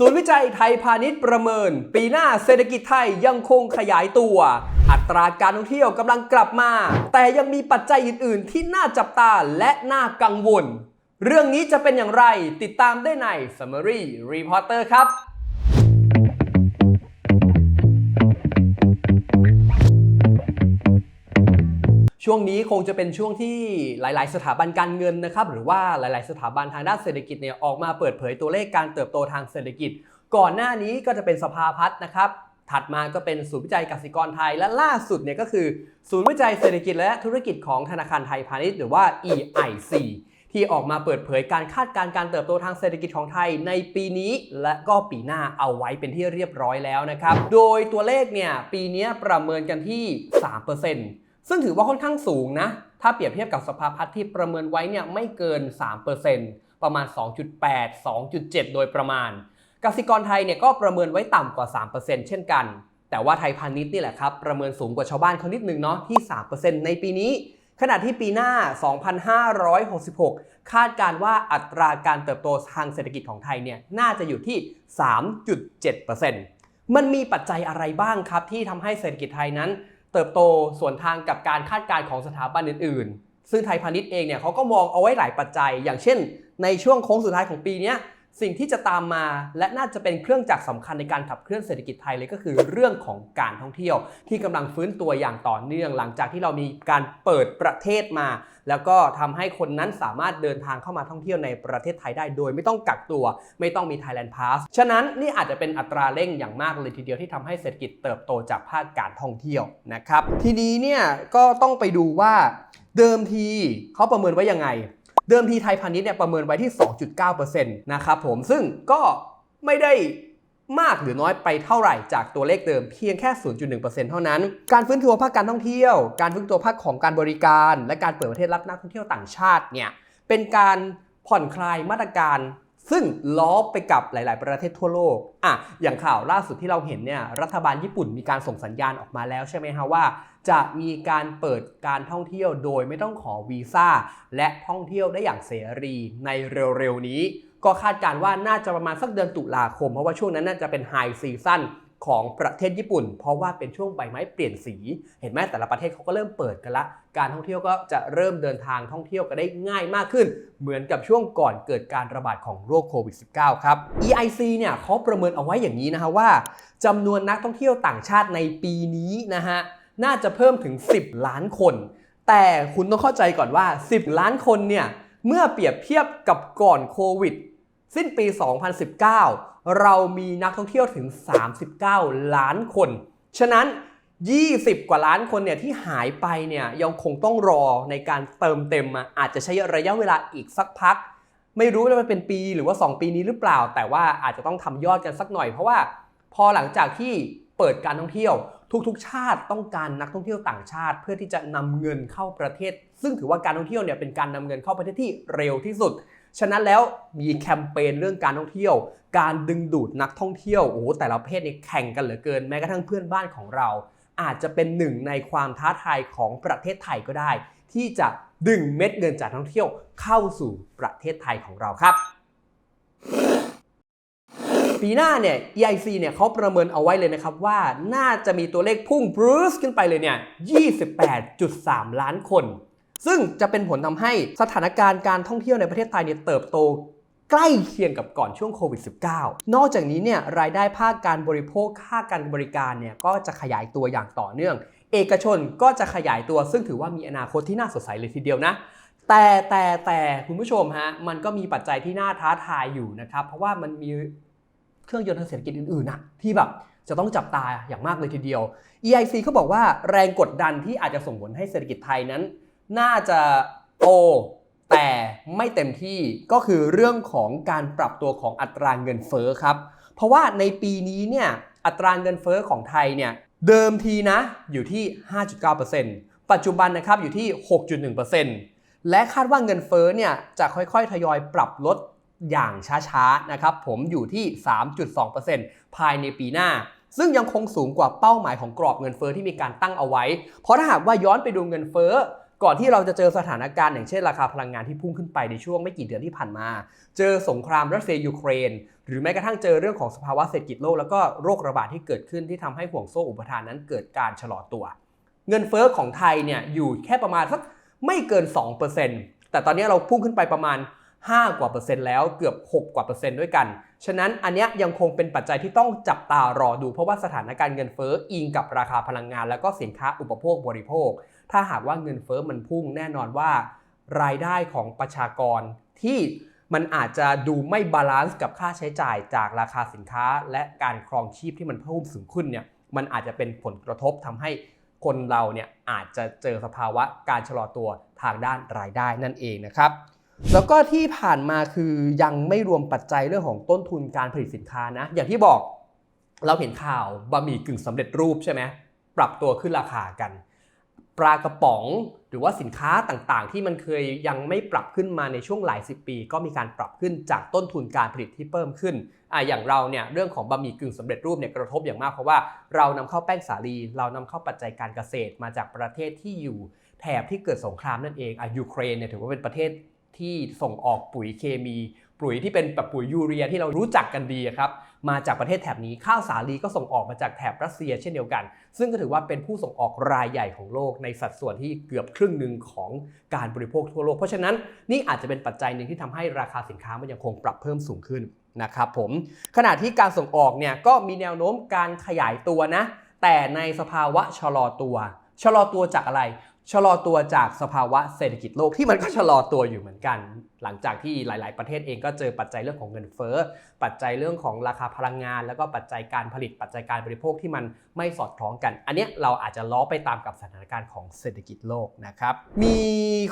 ศูนย์วิจัยไทยพาณิชย์ประเมิน ปีหน้าเศรษฐกิจไทยยังคงขยายตัว อัตราการท่องเที่ยวกำลังกลับมา แต่ยังมีปัจจัยอื่น ๆ ที่น่าจับตาและน่ากังวล เรื่องนี้จะเป็นอย่างไรติดตามได้ใน Summary Reporter ครับ ช่วงนี้คงจะเป็นช่วงที่หลาย ๆ สถาบันการเงินนะครับ หรือว่าหลาย ๆ สถาบันทางด้านเศรษฐกิจเนี่ยออกมาเปิดเผยตัวเลขการเติบโตทางเศรษฐกิจ ก่อนหน้านี้ก็จะเป็นสภาพัฒน์นะครับ ถัดมาก็เป็นศูนย์วิจัยกสิกรไทย และล่าสุดเนี่ยก็คือ ศูนย์วิจัยเศรษฐกิจและธุรกิจของธนาคารไทยพาณิชย์หรือว่า EIC ที่ออกมาเปิดเผยการคาดการณ์การเติบโตทางเศรษฐกิจของไทยในปีนี้ และก็ปีหน้าเอาไว้เป็นที่เรียบร้อยแล้วนะครับ โดยตัวเลขเนี่ยปีนี้ประเมินกันที่ 3% ซึ่งถือว่าค่อนข้างสูงนะ ถ้าเปรียบเทียบกับสภาพัฒน์ที่ประเมินไว้เนี่ยไม่เกิน 3%ประมาณ 2.8 2.7 โดยประมาณกสิกรไทยเนี่ยก็ประเมินไว้ต่ำกว่า 3%เช่นกัน แต่ว่าไทยพาณิชย์นี่แหละครับ ประเมินสูงกว่าชาวบ้านเขานิดนึงเนาะที่ 3%ในปีนี้ ขณะที่ปีหน้า 2566 คาดการว่าอัตราการเติบโตทางเศรษฐกิจของไทยเนี่ยน่าจะอยู่ที่ 3.7%มันมีปัจจัยอะไรบ้างครับที่ทำให้เศรษฐกิจไทยนั้น เติบโตส่วนทางกับการคาดการณ์ของสถาบันอื่น ๆ ซึ่งไทยพาณิชย์เองเนี่ยเขาก็มองเอาไว้หลายปัจจัย อย่างเช่น ในช่วงโค้งสุดท้ายของปีนี้ สิ่งที่จะตามมาและน่าจะเป็นเครื่องจักรสำคัญในการขับเคลื่อนเศรษฐกิจไทยเลยก็คือเรื่องของการท่องเที่ยว ที่กำลังฟื้นตัวอย่างต่อเนื่องหลังจากที่เรามีการเปิดประเทศมา แล้วก็ทำให้คนนั้นสามารถเดินทางเข้ามาท่องเที่ยวในประเทศไทยได้ โดยไม่ต้องกักตัว ไม่ต้องมี Thailand Pass ฉะนั้นนี่อาจจะเป็นอัตราเร่งอย่างมากเลยทีเดียวที่ทำให้เศรษฐกิจเติบโตจากภาคการท่องเที่ยวนะครับทีนี้เนี่ยก็ต้องไปดูว่าเดิมทีเขาประเมินไว้ยังไง เดิมทีไทยพาณิชย์เนี่ยประเมินไว้ที่ 2.9%นะครับผมซึ่งก็ไม่ได้มากหรือน้อยไปเท่าไหร่จากตัวเลขเดิมเพียงแค่ 0.1%เท่านั้น การฟื้นตัวภาคการท่องเที่ยว การฟื้นตัวภาคของการบริการ และการเปิดประเทศรับนักท่องเที่ยวต่างชาติเนี่ยเป็นการผ่อนคลายมาตรการ ซึ่งล้อไปกับหลาย ๆ ประเทศทั่วโลกอะอย่างข่าวล่าสุดที่เราเห็นเนี่ยรัฐบาลญี่ปุ่นมีการส่งสัญญาณออกมาแล้วใช่ไหมฮะว่า จะมีการเปิดการท่องเที่ยวโดยไม่ต้องขอวีซ่าและท่องเที่ยวได้อย่างเสรีในเร็ว ๆ นี้ ก็คาดการณ์ว่าน่าจะประมาณสักเดือนตุลาคม เพราะว่าช่วงนั้นน่าจะเป็นไฮซีซั่น ของประเทศญี่ปุ่น เพราะว่าเป็นช่วงใบไม้เปลี่ยนสี เห็นไหมแต่ละประเทศเขาก็เริ่มเปิดกันละ การท่องเที่ยวก็จะเริ่มเดินทางท่องเที่ยวกันได้ง่ายมากขึ้น เหมือนกับช่วงก่อนเกิดการระบาดของโรคโควิด -19 ครับ EIC เนี่ยเขาประเมินเอาไว้อย่างนี้นะฮะว่าจำนวนนักท่องเที่ยวต่างชาติในปีนี้นะฮะน่าจะเพิ่มถึง 10 ล้านคน แต่คุณต้องเข้าใจก่อนว่า 10 ล้านคนเนี่ยเมื่อเปรียบเทียบกับก่อนโควิด สิ้นปี 2019 เรามีนักท่องเที่ยวถึง 39 ล้านคน ฉะนั้น 20 กว่าล้านคนเนี่ยที่หายไปเนี่ยยังคงต้องรอในการเติมเต็มมาอาจจะใช้ระยะเวลาอีกสักพัก ไม่รู้ว่ามันเป็นปีหรือว่า 2 ปีนี้หรือเปล่า แต่ว่าอาจจะต้องทำยอดกันสักหน่อย เพราะว่าพอหลังจากที่เปิดการท่องเที่ยว ทุกๆ ชาติต้องการนักท่องเที่ยวต่างชาติ เพื่อที่จะนำเงินเข้าประเทศ ซึ่งถือว่าการท่องเที่ยวเนี่ยเป็นการนำเงินเข้าประเทศที่เร็วที่สุด ฉะนั้นแล้วมีแคมเปญเรื่องการท่องเที่ยว การดึงดูดนักท่องเที่ยวโอ้แต่ละประเภทนี่แข่งกันเหลือเกินแม้กระทั่งเพื่อนบ้านของเรา อาจจะเป็นหนึ่งในความท้าทายของประเทศไทยก็ได้ ที่จะดึงเม็ดเงินจากนักท่องเที่ยวเข้าสู่ประเทศไทยของเราครับปีหน้าเนี่ย EIC เนี่ยเขาประเมินเอาไว้เลยนะครับว่าน่าจะมีตัวเลขพุ่งบรูซขึ้นไปเลยเนี่ย 28.3 ล้านคน ซึ่งจะเป็นผลทำให้สถานการณ์การท่องเที่ยวในประเทศไทยเนี่ยเติบโตใกล้เคียงกับก่อนช่วงโควิด -19 นอกจากนี้เนี่ยรายได้ภาคการบริโภคภาการบริการเนี่ยก็จะขยายตัวอย่างต่อเนื่อง เอกชนก็จะขยายตัว ซึ่งถือว่ามีอนาคตที่น่าสดใสเลยทีเดียวนะ แต่แต่แต่คุณผู้ชมฮะมันก็มีปัจจัยที่น่าท้าทายอยู่นะครับ เพราะว่ามันมีเครื่องยนต์ทางเศรษฐกิจอื่นๆนะที่แบบจะต้องจับตาอย่างมากเลยทีเดียว EIC เขาบอกว่าแรงกดดันที่อาจจะส่งผลให้เศรษฐกิจไทยนั้น น่าจะโตแต่ไม่เต็มที่ก็คือเรื่องของการปรับตัวของอัตราเงินเฟ้อครับ เพราะว่าในปีนี้เนี่ยอัตราเงินเฟ้อของไทยเนี่ยเดิมทีนะอยู่ที่ 5.9%ปัจจุบันนะครับอยู่ที่ 6.1%และคาดว่าเงินเฟ้อเนี่ยจะค่อยๆ ทยอยปรับลดอย่างช้าๆนะครับผมอยู่ที่ 3.2%ภายในปีหน้า ซึ่งยังคงสูงกว่าเป้าหมายของกรอบเงินเฟ้อที่มีการตั้งเอาไว้ เพราะถ้าหากว่าย้อนไปดูเงินเฟ้อ ก่อนที่เราจะเจอสถานการณ์อย่างเช่นราคาพลังงานที่พุ่งขึ้นไปในช่วงไม่กี่เดือนที่ผ่านมา เจอสงครามรัสเซียยูเครน หรือแม้กระทั่งเจอเรื่องของสภาวะเศรษฐกิจโลกแล้วก็โรคระบาดที่เกิดขึ้นที่ทำให้ห่วงโซ่อุปทานนั้นเกิดการชะลอตัว เงินเฟ้อของไทยเนี่ยอยู่แค่ประมาณสักไม่เกิน 2%แต่ตอนนี้เราพุ่งขึ้นไปประมาณ 5 กว่าเปอร์เซ็นต์แล้วเกือบ 6 กว่าเปอร์เซ็นต์ด้วยกัน ฉะนั้นอันนี้ยังคงเป็นปัจจัยที่ต้องจับตารอดู เพราะว่าสถานการณ์เงินเฟ้ออิงกับราคาพลังงาน แล้วก็สินค้าอุปโภคบริโภค ถ้าหากว่าเงินเฟ้อมันพุ่งแน่นอนว่า รายได้ของประชากรที่มันอาจจะดูไม่บาลานซ์กับค่าใช้จ่ายจากราคาสินค้า และการครองชีพที่มันเพิ่มสูงขึ้นเนี่ยมันอาจจะเป็นผลกระทบทำให้คนเราเนี่ยอาจจะเจอสภาวะการชะลอตัวทางด้านรายได้นั่นเองนะครับ แล้วก็ที่ผ่านมาคือยังไม่รวมปัจจัยเรื่องของต้นทุนการผลิตสินค้านะ อย่างที่บอกเราเห็นข่าวบะหมี่กึ่งสำเร็จรูปใช่ไหมปรับตัวขึ้นราคากัน ปลากระป๋อง หรือว่าสินค้าต่างๆ ที่มันเคยยังไม่ปรับขึ้นมาในช่วงหลายสิบปี ก็มีการปรับขึ้นจากต้นทุนการผลิตที่เพิ่มขึ้นอะอย่างเราเนี่ยเรื่องของบะหมี่กึ่งสำเร็จรูปเนี่ยกระทบอย่างมากเพราะว่าเรานำเข้าแป้งสาลี เรานำเข้าปัจจัยการเกษตรมาจากประเทศที่อยู่แถบที่เกิดสงครามนั่นเองอะยูเครนเนี่ยถือว่าเป็นประเทศที่ส่งออกปุ๋ยเคมี ปุ๋ยที่เป็นแบบปุ๋ยยูเรียที่เรารู้จักกันดีครับ มาจากประเทศแถบนี้ข้าวสาลีก็ส่งออกมาจากแถบรัสเซียเช่นเดียวกัน ซึ่งก็ถือว่าเป็นผู้ส่งออกรายใหญ่ของโลกในสัดส่วนที่เกือบครึ่งหนึ่งของการบริโภคทั่วโลก เพราะฉะนั้นนี่อาจจะเป็นปัจจัยหนึ่งที่ทำให้ราคาสินค้ามันยังคงปรับเพิ่มสูงขึ้นนะครับผมขณะที่การส่งออกเนี่ยก็มีแนวโน้มการขยายตัวนะแต่ในสภาวะชะลอตัวชะลอตัวจากอะไร ชะลอตัวจากสภาวะเศรษฐกิจโลกที่มันก็ชะลอตัวอยู่เหมือนกัน หลังจากที่หลาย ๆ ประเทศเองก็เจอปัจจัยเรื่องของเงินเฟ้อ ปัจจัยเรื่องของราคาพลังงาน แล้วก็ปัจจัยการผลิตปัจจัยการบริโภคที่มันไม่สอดคล้องกัน อันนี้เราอาจจะล้อไปตามกับสถานการณ์ของเศรษฐกิจโลกนะครับ มี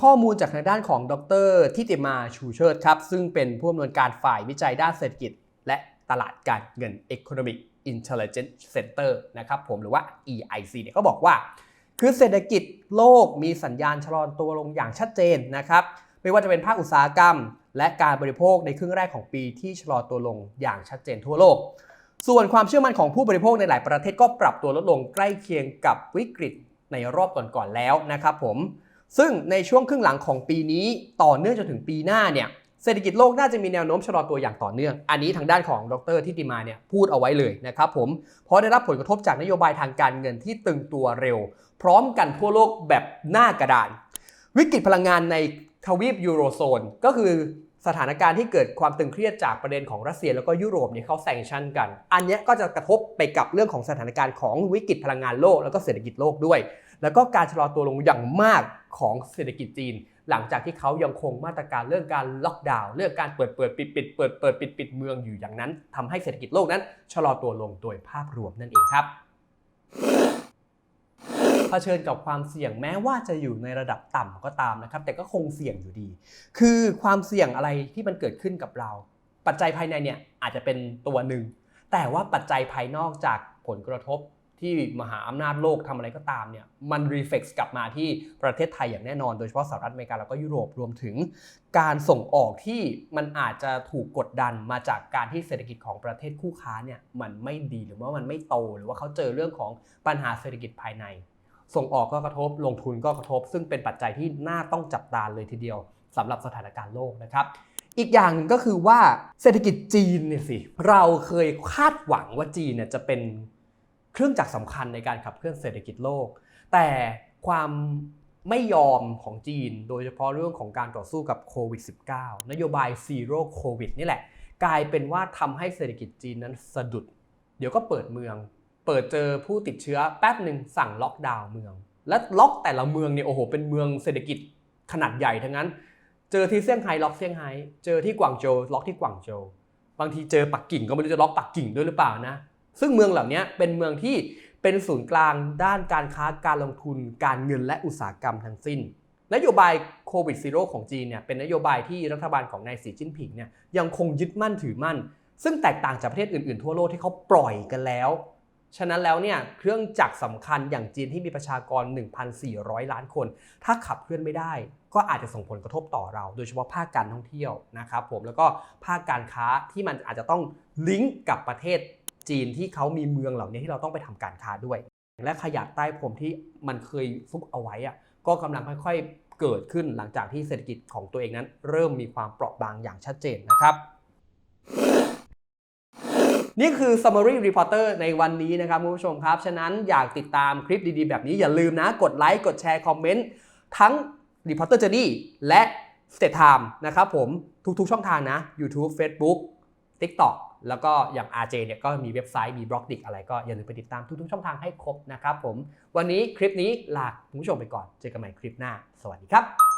ข้อมูลจากทางด้านของดรทิติมาชูเชิดครับ ซึ่งเป็นผู้อำนวยการฝ่ายวิจัยด้านเศรษฐกิจ และตลาดการเงิน Economic Intelligence Center นะครับผมหรือว่า EIC เนี่ยก็บอกว่า คือเศรษฐกิจโลกมีสัญญาณชะลอตัวลงอย่างชัดเจนนะครับไม่ว่าจะเป็นภาคอุตสาหกรรม และการบริโภคในครึ่งแรกของปีที่ชะลอตัวลงอย่างชัดเจนทั่วโลก ส่วนความเชื่อมั่นของผู้บริโภคในหลายประเทศก็ปรับตัวลดลงใกล้เคียงกับวิกฤตในรอบก่อนๆแล้วนะครับผมซึ่งในช่วงครึ่งหลังของปีนี้ต่อเนื่องจนถึงปีหน้าเนี่ย เศรษฐกิจโลกน่าจะมีแนวโน้มชะลอตัวอย่างต่อเนื่อง อันนี้ทางด้านของดรทิติมาเนี่ยพูดเอาไว้เลยนะครับผม เพราะได้รับผลกระทบจากนโยบายทางการเงินที่ตึงตัวเร็ว พร้อมกันทั่วโลกแบบหน้ากระดาน วิกฤตพลังงานในทวีปยูโรโซน ก็คือสถานการณ์ที่เกิดความตึงเครียดจากประเด็นของรัสเซียแล้วก็ยุโรปเนี่ยเขาแซงชั่นกัน อันนี้ก็จะกระทบไปกับเรื่องของสถานการณ์ของวิกฤตพลังงานโลกแล้วก็เศรษฐกิจโลกด้วย แล้วก็การชะลอตัวลงอย่างมากของเศรษฐกิจจีน หลังจากที่เขายังคงมาตรการเรื่องการล็อกดาวน์เรื่องการเปิดเปิดปิดปิดเปิดเปิดปิดปิดเมืองอยู่อย่างนั้นทำให้เศรษฐกิจโลกนั้นชะลอตัวลงโดยภาพรวมนั่นเองครับเผชิญกับความเสี่ยงแม้ว่าจะอยู่ในระดับต่ำก็ตามนะครับ แต่ก็คงเสี่ยงอยู่ดี คือความเสี่ยงอะไรที่มันเกิดขึ้นกับเรา ปัจจัยภายในเนี่ยอาจจะเป็นตัวหนึ่งแต่ว่าปัจจัยภายนอกจากผลกระทบ ที่มหาอำนาจโลกทำอะไรก็ตามเนี่ยมันรีเฟกซ์กลับมาที่ประเทศไทยอย่างแน่นอน โดยเฉพาะสหรัฐอเมริกาแล้วก็ยุโรปรวมถึง การส่งออกที่มันอาจจะถูกกดดันมาจากการที่เศรษฐกิจของประเทศคู่ค้าเนี่ยมันไม่ดีหรือว่ามันไม่โตหรือว่าเขาเจอเรื่องของปัญหาเศรษฐกิจภายใน ส่งออกก็กระทบลงทุนก็กระทบ ซึ่งเป็นปัจจัยที่น่าต้องจับตาเลยทีเดียวสำหรับสถานการณ์โลกนะครับอีกอย่างหนึ่งก็คือว่าเศรษฐกิจจีนเนี่ยสิเราเคยคาดหวังว่าจีนเนี่ยจะเป็น เครื่องจักรสำคัญในการขับเคลื่อนเศรษฐกิจโลก แต่ความไม่ยอมของจีน โดยเฉพาะเรื่องของการต่อสู้กับโควิด -19 นโยบายซีโร่โควิดนี่แหละ กลายเป็นว่าทำให้เศรษฐกิจจีนนั้นสะดุด เดี๋ยวก็เปิดเมือง เปิดเจอผู้ติดเชื้อแป๊บหนึ่งสั่งล็อกดาวน์เมือง และล็อกแต่ละเมืองเนี่ยโอ้โหเป็นเมืองเศรษฐกิจขนาดใหญ่ทั้งนั้น เจอที่เซี่ยงไฮ้ล็อกเซี่ยงไฮ้ เจอที่กวางโจวล็อกที่กวางโจว บางทีเจอปักกิ่งก็ไม่รู้จะล็อกปักกิ่งด้วยหรือเปล่านะ ซึ่งเมืองเหล่านี้เป็นเมืองที่เป็นศูนย์กลางด้านการค้าการลงทุน การเงินและอุตสาหกรรมทั้งสิ้น นโยบายโควิดซีโร่ของจีนเนี่ยเป็นนโยบายที่รัฐบาลของนายสีจิ้นผิงเนี่ยยังคงยึดมั่นถือมั่น ซึ่งแตกต่างจากประเทศอื่นๆ ทั่วโลกที่เขาปล่อยกันแล้ว ฉะนั้นแล้วเนี่ยเครื่องจักรสำคัญอย่างจีนที่มีประชากร 1,400 ล้านคน ถ้าขับเคลื่อนไม่ได้ ก็อาจจะส่งผลกระทบต่อเรา โดยเฉพาะภาคการท่องเที่ยวนะครับผมแล้วก็ภาคการค้าที่มันอาจจะต้องลิงก์กับประเทศ จีนที่เขามีเมืองเหล่านี้ที่เราต้องไปทำการค้าด้วย และขยะใต้พรมที่มันเคยซุกเอาไว้อะก็กำลังค่อยๆเกิดขึ้นหลังจากที่เศรษฐกิจของตัวเองนั้น เริ่มมีความเปราะบางอย่างชัดเจนนะครับนี่คือ Summary Reporter ในวันนี้นะครับคุณผู้ชมครับ ฉะนั้นอยากติดตามคลิปดีๆ แบบนี้อย่าลืมนะ กดไลค์ กดแชร์ คอมเมนต์ ทั้ง Reporter Journey และ State Time นะครับผม ทุกๆช่องทางนะ YouTube Facebook TikTok แล้วก็อย่าง RJ เนี่ยก็มีเว็บไซต์มีบล็อกดิกอะไรก็อย่าลืมไปติดตามทุกๆช่องทางให้ครบนะครับผมวันนี้คลิปนี้ลาคุณผู้ชมไปก่อนเจอกันใหม่คลิปหน้า สวัสดีครับ